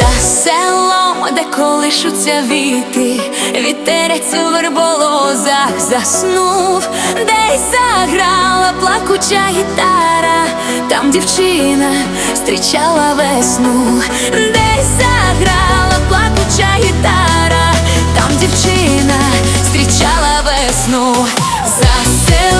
За селом, де колишуться віти, вітерець у верболозах заснув, десь заграла плакуча гітара, там дівчина зустрічала весну, десь заграла плакуча гітара, там дівчина зустрічала весну, за селом,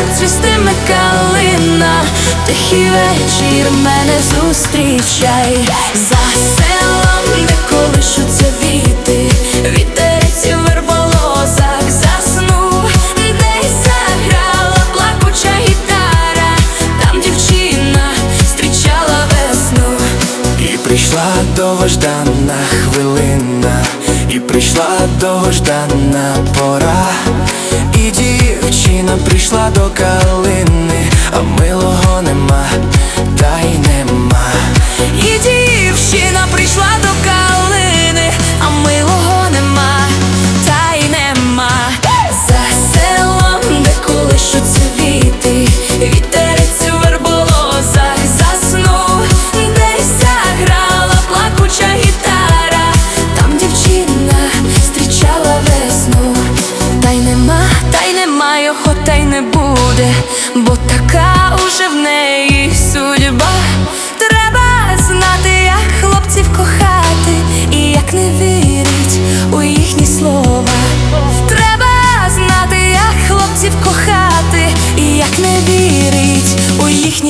Рочок цвістиме калина, тихий вечір мене зустрічай. За селом, де колишуться віти, вітерець у верболозах заснув, там дівчина зустрічала весну. І прийшла довгождана хвилина, і прийшла довгождана пора. Дівчина прийшла до калини, а милого нема.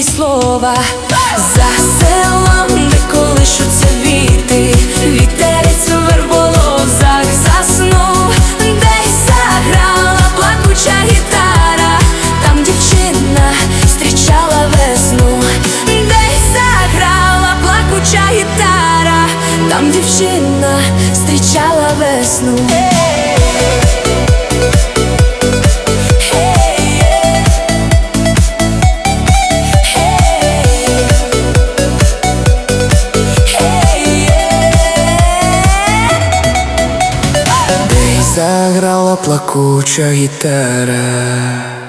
Їхні слова. За селом, де колишуться віти, вітерець у верболозах заснув, десь заграла плакуча гітара, там дівчина зустрічала весну, десь заграла плакуча гітара, там дівчина зустрічала весну. Заграла плакуча гітара.